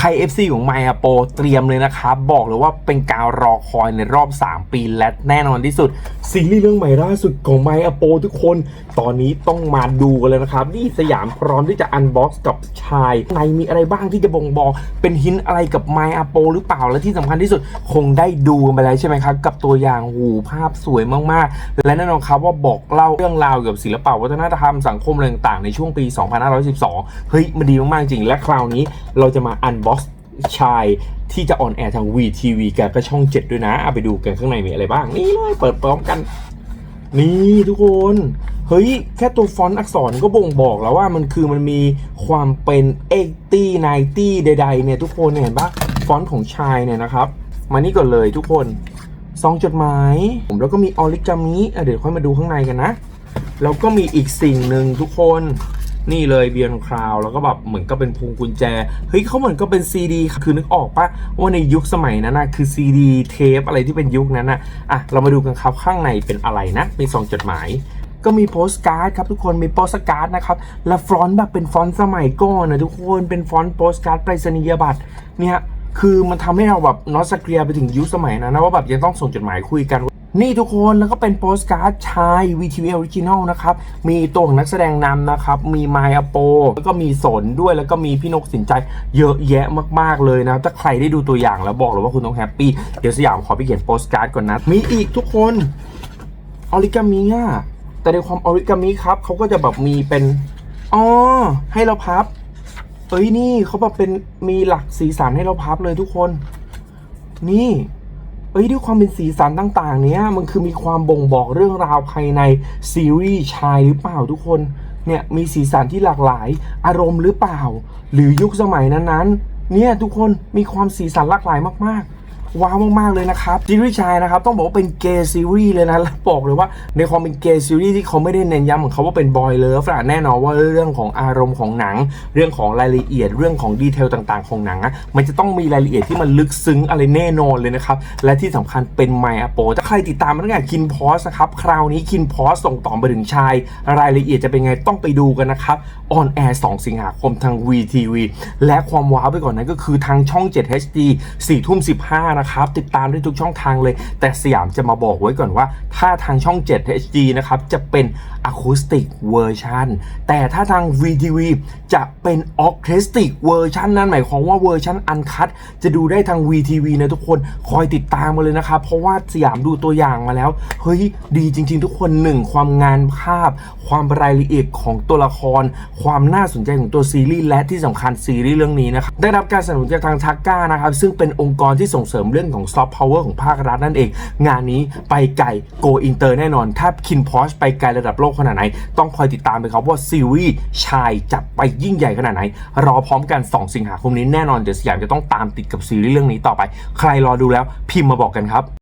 ใคร FC ของไมอาโปเตรียมเลยนะครับ บอกเลยว่าเป็นการรอคอยในรอบ 3 ปีและแน่นอนที่สุด ซีรีส์เรื่องใหม่ล่าสุดของไมอาโปทุกคน ตอนนี้ต้องมาดูกันเลยนะครับ นี่สยามพร้อมที่จะอันบ็อกซ์กับชายในมีอะไรบ้างที่จะบ่งบอกเป็นหินอะไรกับไมอาโปหรือเปล่าและที่สำคัญที่สุดคงได้ดูกันไปแล้วใช่ไหมครับ กับตัวอย่างหูภาพสวยมากๆ และแน่นอนครับว่าบอกเล่าเรื่องราวเกี่ยวกับศิลปะวัฒนธรรมสังคมอะไรต่างๆในช่วงปี 2512 เฮ้ยมันดีมากๆจริงและคราวนี้เราจะมาอันบ็ ชายที่จะออนแอร์ทาง VTV กันก็ช่อง 7 ด้วยนะเอาไปดูกันข้างในมีอะไรบ้าง นี่เลยเปิดพร้อมกัน นี่ทุกคน เฮ้ย แค่ตัวฟอนต์อักษรก็บ่งบอกแล้วว่ามันคือมันมีความเป็น80 90ใดๆ เนี่ยทุกคนเห็นปะฟอนต์ของชายเนี่ยนะครับ มานี่ก่อนเลยทุกคนซองจดหมาย ผมแล้วก็มีออริกามิเดี๋ยวค่อยมาดูข้างในกันนะ แล้วก็มีอีกสิ่งหนึ่งทุกคน นี่เลยเบียนคราวแล้วก็แบบเหมือนก็เป็นพวงกุญแจ เฮ้ยเขาเหมือนก็เป็นซีดีคือนึกออกปะว่าในยุคสมัยนั้นนะคือซีดีเทปอะไรที่เป็นยุคนั้นนะอะเรามาดูกันครับข้างในเป็นอะไรนะมีสองจดหมายก็มีโปสการ์ดครับทุกคนมีโปสการ์ดนะครับ และฟอนต์แบบเป็นฟอนต์สมัยก่อนนะทุกคนเป็นฟอนต์โปสการ์ดไปรษณียบัตรเนี่ยคือมันทำให้เราแบบนอสเกียไปถึงยุคสมัยนั้นนะว่าแบบยังต้องส่งจดหมายคุยกัน นี่ทุกคนแล้วก็เป็นโปสการ์ดชาย VTV Original นะครับ มีตัวของนักแสดงนำนะครับ มีไมอาโป แล้วก็มีสนด้วยแล้วก็มีพี่นกสินใจเยอะแยะมาก ๆ เลยนะ ถ้าใครได้ดูตัวอย่างแล้วบอกเลยว่าคุณต้องแฮปปี้ เดี๋ยวสยามขอไปเขียนโปสการ์ดก่อนนะ มีอีกทุกคนออริกามิอะแต่ในความออริกามิครับเขาก็จะแบบมีเป็นอ๋อให้เราพับเอ้ยนี่เขาแบบเป็นมีหลักสีสันให้เราพับเลยทุกคน นี่ เอ้ยด้วยความเป็นสีสันต่างๆ เนี้ยมันคือมีความบ่งบอกเรื่องราวภายในซีรีส์ชายหรือเปล่าทุกคนเนี่ยมีสีสันที่หลากหลาย อารมณ์หรือเปล่า หรือยุคสมัยนั้นๆเนี่ยทุกคนมีความสีสันหลากหลายมากๆ ว้าวมากๆเลยนะครับซีรีส์ชายนะครับต้องบอกว่าเป็นเกย์ซีรีส์เลยนะแล้วบอกเลยว่าในความเป็นเกย์ซีรีส์ที่เขาไม่ได้เน้นย้ำของเขาว่าเป็นบอยเลิฟอะแน่นอนว่าเรื่องของอารมณ์ของหนัง เรื่องของรายละเอียด เรื่องของดีเทลต่างๆ ของหนังอะมันจะต้องมีรายละเอียดที่มันลึกซึ้งอะไรแน่นอนเลยนะครับและที่สำคัญเป็นไมอาโปถ้าใครติดตามมาตั้งแต่คินพอสนะครับคราวนี้คินพอสส่งต่อไปถึงชาย รายละเอียดจะเป็นไงต้องไปดูกันนะครับออนแอร์2สิงหาคมทาง VTV และความว้าวไปก่อนนั้นก็คือทางช่อง 7 HD 4ทุ่ม15นะครับ ติดตามได้ทุกช่องทางเลย แต่สยามจะมาบอกไว้ก่อนว่า ถ้าทางช่อง 7 HD นะครับ จะเป็นอะคูสติกเวอร์ชันแต่ถ้าทาง VTV จะเป็นออเคสติกเวอร์ชันนั่นหมายความว่าเวอร์ชันอันคัดจะดูได้ทาง VTV นะทุกคนคอยติดตามมาเลยนะครับ เพราะว่าสยามดูตัวอย่างมาแล้ว เฮ้ย ดีจริง ๆ ทุกคนหนึ่งความงานภาพ ความรายละเอียดของตัวละคร ความน่าสนใจของตัวซีรีส์และที่สำคัญซีรีส์เรื่องนี้นะครับได้รับการสนับสนุนจากทางทักก้านะครับซึ่งเป็นองค์กรที่ส่งเสริมเรื่องของซอฟต์พาวเวอร์ของภาครัฐนั่นเอง งานนี้ไปไกลโกอินเตอร์แน่นอน ถ้าคินพอชไปไกลระดับโลกขนาดไหน ต้องคอยติดตามไปครับว่าซีรีส์ชายจะไปยิ่งใหญ่ขนาดไหน รอพร้อมกัน 2 สิงหาคมนี้แน่นอนเดี๋ยวสยามจะต้องตามติดกับซีรีส์เรื่องนี้ต่อไป ใครรอดูแล้วพิมพ์มาบอกกันครับ